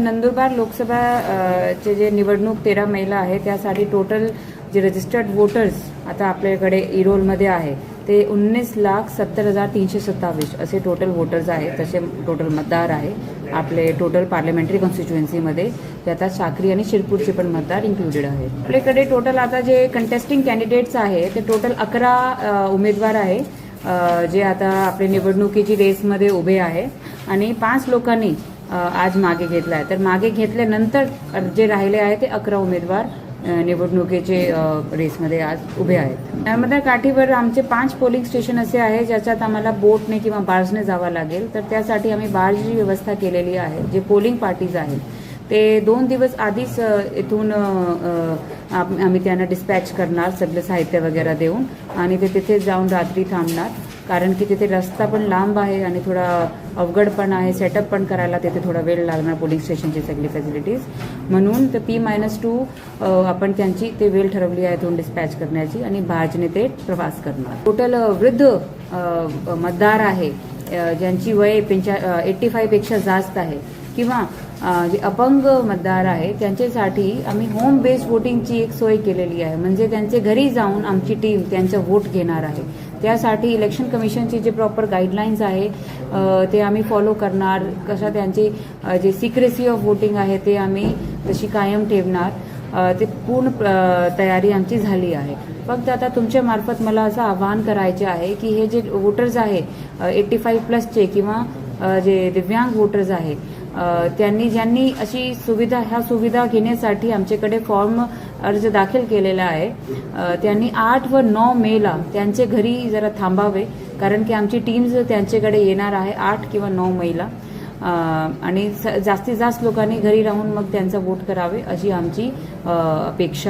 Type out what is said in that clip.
नंदुरबार लोकसभा चे जे निवडणूक तेरा मेला आहे त्यासाठी टोटल जे रजिस्टर्ड वोटर्स आता आपल्याकडे इरोलमध्ये आहे ते उन्नीस लाख सत्तर हजार तीनशे सत्तावीस असे टोटल वोटर्स आहेत तसे टोटल मतदार आहे आपले टोटल पार्लमेंटरी कॉन्स्टिट्युएन्सीमध्ये त्यात साखरी आणि शिरपूरचे पण मतदार इन्क्लुडेड आहेत. आपल्याकडे टोटल आता जे कंटेस्टिंग कॅन्डिडेट्स आहे ते टोटल अकरा उमेदवार आहे जे आता आपले निवडणुकीची रेसमध्ये उभे आहे आणि पाच लोकांनी आज मागे घेतला आहे तर मागे घेतल्यानंतर जे राहिले आहे ते अकरा उमेदवार निवडणुकीचे रेसमध्ये आज उभे आहेत. नर्मदा काठीवर आमचे पाच पोलिंग स्टेशन असे आहे ज्याच्यात आम्हाला बोटने किंवा बार्जने जावं लागेल. तर त्यासाठी आम्ही बार्जची व्यवस्था केलेली आहे जे पोलिंग पार्टीज आहेत. ते दोन दिवस आधीच इथून आम्ही त्यांना डिस्पॅच करणार सगळं साहित्य वगैरे देऊन. आणि ते तिथे जाऊन रात्री थांबणार. कारण की तिथे रस्ता पण लांब आहे आणि थोडा अवघड पण आहे सेटअप पण करायला तिथे थोडा वेळ लागणार पोलिंग स्टेशनची सगळी फॅसिलिटीज म्हणून तर पी मायनस टू आपण त्यांची ते वेळ ठरवली आहे इथून डिस्पॅच करण्याची आणि भाजने ते प्रवास करणार. टोटल वृद्ध मतदार आहे ज्यांची वय पंचा एट्टी फायपेक्षा जास्त आहे किंवा जे अपंग मतदार आहे त्यांच्यासाठी आम्ही होम बेस्ड वोटिंगची एक सोय केलेली आहे. म्हणजे त्यांचे घरी जाऊन आमची टीम त्यांचं वोट घेणार आहे. त्यासाठी इलेक्शन कमिशनचे जे प्रॉपर गाईडलाईन्स आहे ते आम्ही फॉलो करणार. कशा त्यांची जे सिक्रेसी ऑफ वोटिंग आहे ते आम्ही तशी कायम ठेवणार. ते पूर्ण तयारी आमची झाली आहे. फक्त आता तुमच्या मार्फत मला असं आवाहन करायचे आहे की हे जे वोटर्स आहे एट्टी फाईव्ह प्लसचे किंवा जे दिव्यांग वोटर्स आहे त्यांनी ज्यांनी अशी सुविधा ह्या सुविधा घेण्यासाठी आमच्याकडे फॉर्म अर्ज दाखल केलेला आहे. त्यांनी आठ व नऊ मेला त्यांचे घरी जरा थांबावे कारण की आमची टीम्स त्यांच्याकडे येणार आहे आठ किंवा नऊ मेला. आणि स- जास्तीत जास्त लोकांनी घरी राहून मग त्यांचा वोट करावे अशी आमची अपेक्षा